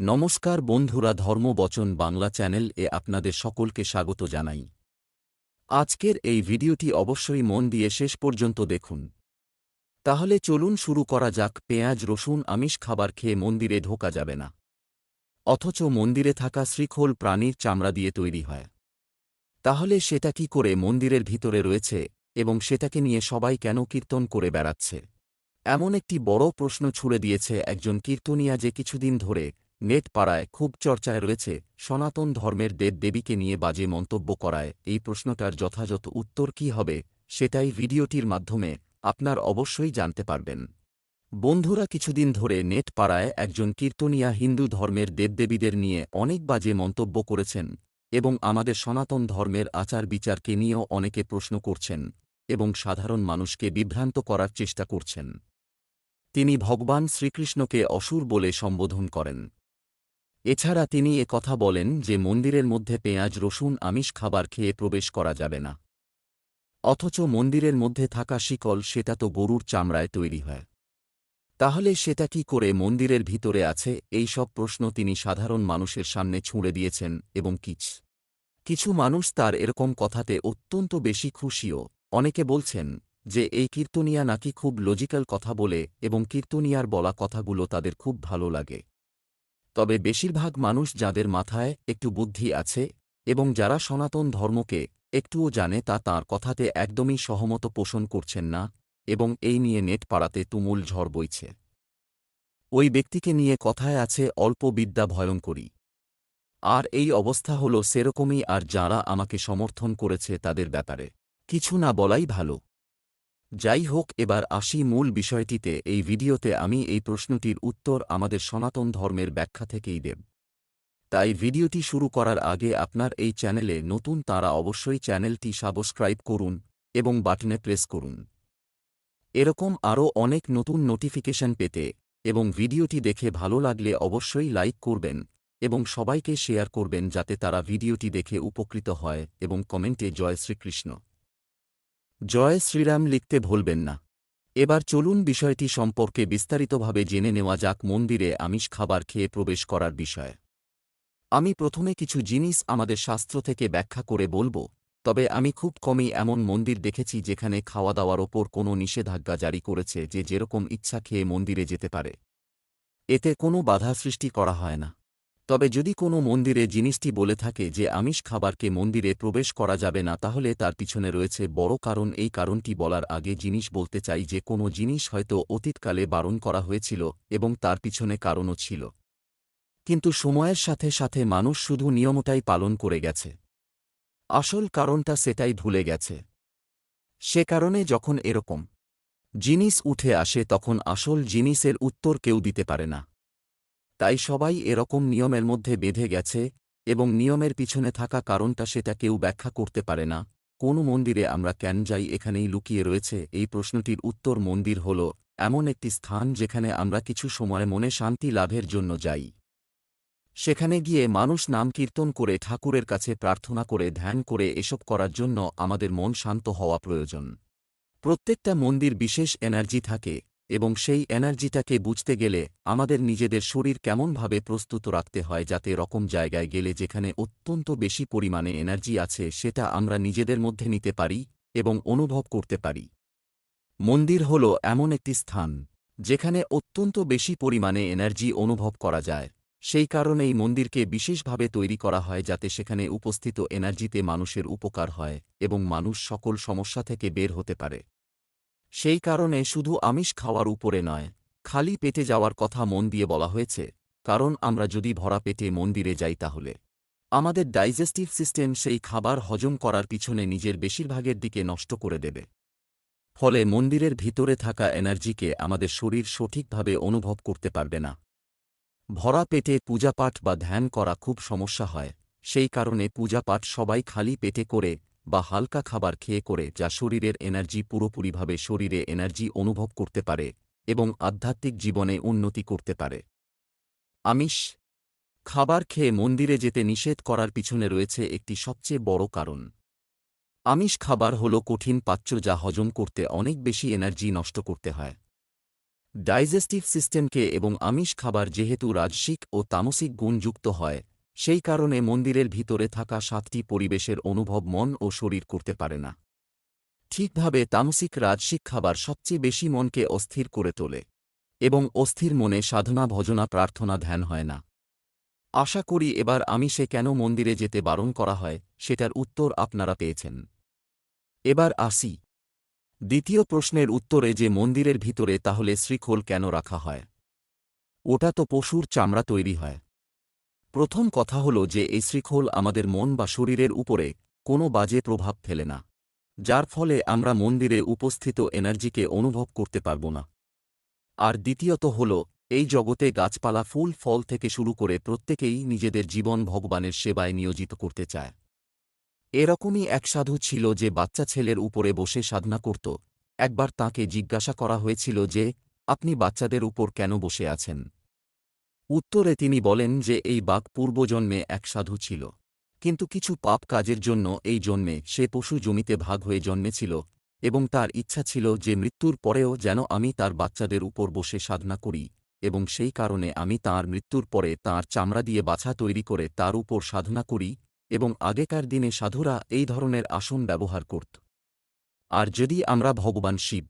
নমস্কার বন্ধুরা ধর্মবচন বাংলা চ্যানেল এ আপনাদের সকলকে স্বাগত জানাই। আজকের এই ভিডিওটি অবশ্যই মন দিয়ে শেষ পর্যন্ত দেখুন। তাহলে চলুন শুরু করা যাক, পেঁয়াজ, রসুন, আমিষ খাবার খেয়ে মন্দিরে ঢোকা যাবে না। অথচ মন্দিরে থাকা শ্রীখোল প্রাণীর চামড়া দিয়ে তৈরি হয়। তাহলে সেটা কি করে মন্দিরের ভিতরে রয়েছে এবং সেটাকে নিয়ে সবাই কেন কীর্তন করে বেড়াচ্ছে? এমন একটি বড় প্রশ্ন ছুড়ে দিয়েছে একজন কীর্তনিয়া যে কিছুদিন ধরে নেট পাড়ায় খুব চর্চায় রয়েছে সনাতন ধর্মের দেবদেবীকে নিয়ে বাজে মন্তব্য করায় এই প্রশ্নটার যথাযথ উত্তর কি হবে সেটাই ভিডিওটির মাধ্যমে আপনার অবশ্যই জানতে পারবেন। বন্ধুরা কিছুদিন ধরে নেট পাড়ায় একজন কীর্তনিয়া হিন্দু ধর্মের দেবদেবীদের নিয়ে অনেক বাজে মন্তব্য করেছেন এবং আমাদের সনাতন ধর্মের আচার বিচারকে নিয়েও অনেকে প্রশ্ন করছেন এবং সাধারণ মানুষকে বিভ্রান্ত করার চেষ্টা করছেন। তিনি ভগবান শ্রীকৃষ্ণকে অসুর বলে সম্বোধন করেন। এছাড়া তিনি এ কথা বলেন যে মন্দিরের মধ্যে পেঁয়াজ, রসুন, আমিষ খাবার খেয়ে প্রবেশ করা যাবে না। অথচ মন্দিরের মধ্যে থাকা শিকল, সেটা তো গরুর চামড়ায় তৈরি হয়। তাহলে সেটা কি করে মন্দিরের ভিতরে আছে? এই সব প্রশ্ন তিনি সাধারণ মানুষের সামনে ছুঁড়ে দিয়েছেন এবং কিছ, কিছু মানুষ তার এরকম কথাতে অত্যন্ত বেশি খুশিও। অনেকে বলছেন যে এই কীর্তনিয়া নাকি খুব লজিক্যাল কথা বলে এবং কীর্তনিয়ার বলা কথাগুলো তাদের খুব ভালো লাগে। তবে বেশিরভাগ মানুষ যাদের মাথায় একটু বুদ্ধি আছে এবং যারা সনাতন ধর্মকে একটুও জানে তা তাঁর কথাতে একদমই সহমত পোষণ করছেন না এবং এই নিয়ে নেট পাড়াতে তুমুল ঝড় বইছে। ওই ব্যক্তিকে নিয়ে কথায় আছে অল্প বিদ্যা ভয়ঙ্করী। আর এই অবস্থা হল সেরকমই আর যারা আমাকে সমর্থন করেছে তাদের ব্যাপারে। কিছু না বলাই ভালো। যাই হোক এবার আসি মূল বিষয়টিতে। এই ভিডিওতে আমি এই প্রশ্নটির উত্তর আমাদের সনাতন ধর্মের ব্যাখ্যা থেকেই দেব। তাই ভিডিওটি শুরু করার আগে আপনার এই চ্যানেলে নতুন তারা অবশ্যই চ্যানেলটি সাবস্ক্রাইব করুন এবং বাটনে প্রেস করুন। এরকম আরও অনেক নতুন নোটিফিকেশন পেতে এবং ভিডিওটি দেখে ভালো লাগলে অবশ্যই লাইক করবেন এবং সবাইকে শেয়ার করবেন যাতে তারা ভিডিওটি দেখে উপকৃত হয় এবং কমেন্টে জয় শ্রীকৃষ্ণ। জয় শ্রীরাম লিখতে ভুলবেন না। এবার চলুন বিষয়টি সম্পর্কে বিস্তারিতভাবে জেনে নেওয়া যাক মন্দিরে আমিষ খাবার খেয়ে প্রবেশ করার বিষয়। আমি প্রথমে কিছু জিনিস আমাদের শাস্ত্র থেকে ব্যাখ্যা করে বলব, তবে আমি খুব কমই এমন মন্দির দেখেছি যেখানে খাওয়া দাওয়ার ওপর কোনো নিষেধাজ্ঞা জারি করেছে যে যেরকম ইচ্ছা খেয়ে মন্দিরে যেতে পারে। এতে কোনো বাধা সৃষ্টি করা হয় না। তবে যদি কোনো মন্দিরে জিনিসটি বলে থাকে যে আমিষ খাবারকে মন্দিরে প্রবেশ করা যাবে না, তাহলে তার পিছনে রয়েছে বড় কারণ। এই কারণটি বলার আগে জিনিস বলতে চাই যে কোনো জিনিস হয়তো অতীতকালে বারণ করা হয়েছিল এবং তার পিছনে কারণও ছিল। কিন্তু সময়ের সাথে সাথে মানুষ শুধু নিয়মটাই পালন করে গেছে। আসল কারণটা সেটাই ভুলে গেছে। সে কারণে যখন এরকম জিনিস উঠে আসে, তখন আসল জিনিসের উত্তর কেউ দিতে পারে না। তাই সবাই এরকম নিয়মের মধ্যে বেঁধে গেছে এবং নিয়মের পিছনে থাকা কারণটা সেটা কেউ ব্যাখ্যা করতে পারে না। কোন মন্দিরে আমরা কেন যাই এখানেই লুকিয়ে রয়েছে? এই প্রশ্নটির উত্তর মন্দির হল, এমন একটি স্থান যেখানে আমরা কিছু সময় মনে শান্তি লাভের জন্য যাই। সেখানে গিয়ে মানুষ নাম কীর্তন করে, ঠাকুরের কাছে প্রার্থনা করে, ধ্যান করে এসব করার জন্য আমাদের মন শান্ত হওয়া প্রয়োজন। প্রত্যেকটা মন্দির বিশেষ এনার্জি থাকে। এবং সেই এনার্জিটাকে বুঝতে গেলে আমাদের নিজেদের শরীর কেমনভাবে প্রস্তুত রাখতে হয় যাতে রকম জায়গায় গেলে যেখানে অত্যন্ত বেশি পরিমাণে এনার্জি আছে সেটা আমরা নিজেদের মধ্যে নিতে পারি এবং অনুভব করতে পারি। মন্দির হল এমন একটি স্থান যেখানে অত্যন্ত বেশি পরিমাণে এনার্জি অনুভব করা যায়। সেই কারণেই মন্দিরকে বিশেষভাবে তৈরি করা হয় যাতে সেখানে উপস্থিত এনার্জিতে মানুষের উপকার হয় এবং মানুষ সকল সমস্যা থেকে বের হতে পারে। সেই কারণে শুধু আমিষ খাওয়ার উপরে নয়, খালি পেটে যাওয়ার কথা মন দিয়ে বলা হয়েছে, কারণ আমরা যদি ভরা পেটে মন্দিরে যাই তাহলে। আমাদের ডাইজেস্টিভ সিস্টেম সেই খাবার হজম করার পিছনে নিজের বেশিরভাগের দিকে নষ্ট করে দেবে। ফলে মন্দিরের ভিতরে থাকা এনার্জিকে আমাদের শরীর সঠিকভাবে অনুভব করতে পারবে না। ভরা পেটে পূজাপাঠ বা ধ্যান করা খুব সমস্যা হয়, সেই কারণে পূজাপাঠ সবাই খালি পেটে করে বা হালকা খাবার খেয়ে করে যা শরীরের এনার্জি পুরোপুরিভাবে শরীরে এনার্জি অনুভব করতে পারে এবং আধ্যাত্মিক জীবনে উন্নতি করতে পারে। আমিষ খাবার খেয়ে মন্দিরে যেতে নিষেধ করার পিছনে রয়েছে একটি সবচেয়ে বড় কারণ। আমিষ খাবার হল কঠিন পাচ্য যা হজম করতে অনেক বেশি এনার্জি নষ্ট করতে হয়। ডাইজেস্টিভ সিস্টেমকে এবং আমিষ খাবার যেহেতু রাজসিক ও তামসিক গুণযুক্ত হয় সেই কারণে মন্দিরের ভিতরে থাকা সাতটি পরিবেশের অনুভব মন ও শরীর করতে পারে না। ঠিকভাবে তামসিক রাজসিক খাবার সবচেয়ে বেশি মনকে অস্থির করে তোলে এবং অস্থির মনে সাধনা, ভজনা, প্রার্থনা, ধ্যান হয় না। আশা করি এবার আমি সে কেন মন্দিরে যেতে বারণ করা হয়, সেটার উত্তর আপনারা পেয়েছেন। এবার আসি। দ্বিতীয় প্রশ্নের উত্তরে যে মন্দিরের ভিতরে তাহলে শ্রীখোল কেন রাখা হয়? ওটা তো পশুর চামড়া তৈরি হয়। প্রথম কথা হল যে এই শ্রীখোল আমাদের মন বা শরীরের উপরে কোনো বাজে প্রভাব ফেলে না, যার ফলে আমরা মন্দিরে উপস্থিত এনার্জিকে অনুভব করতে পারব না। আর দ্বিতীয়ত হল, এই জগতে গাছপালা ফুল ফল থেকে শুরু করে প্রত্যেকেই নিজেদের জীবন ভগবানের সেবায় নিয়োজিত করতে চায়। এরকমই এক সাধু ছিল যে বাচ্চা ছেলের উপরে বসে সাধনা করত। একবার তাকে জিজ্ঞাসা করা হয়েছিল যে, আপনি বাচ্চাদের উপর কেন বসে আছেন? উত্তরে তিনি বলেন যে এই বাঘ পূর্বজন্মে এক সাধু ছিল। কিন্তু কিছু পাপ কাজের জন্য এই জন্মে সে পশু জমিতে ভাগ হয়ে জন্মেছিল এবং তার ইচ্ছা ছিল যে মৃত্যুর পরেও যেন আমি তার বাচ্চাদের উপর বসে সাধনা করি এবং সেই কারণে আমি তার মৃত্যুর পরে তার চামড়া দিয়ে বাছা তৈরি করে তার উপর সাধনা করি এবং আগেকার দিনে সাধুরা এই ধরনের আসন ব্যবহার করত। আর যদি আমরা ভগবান শিব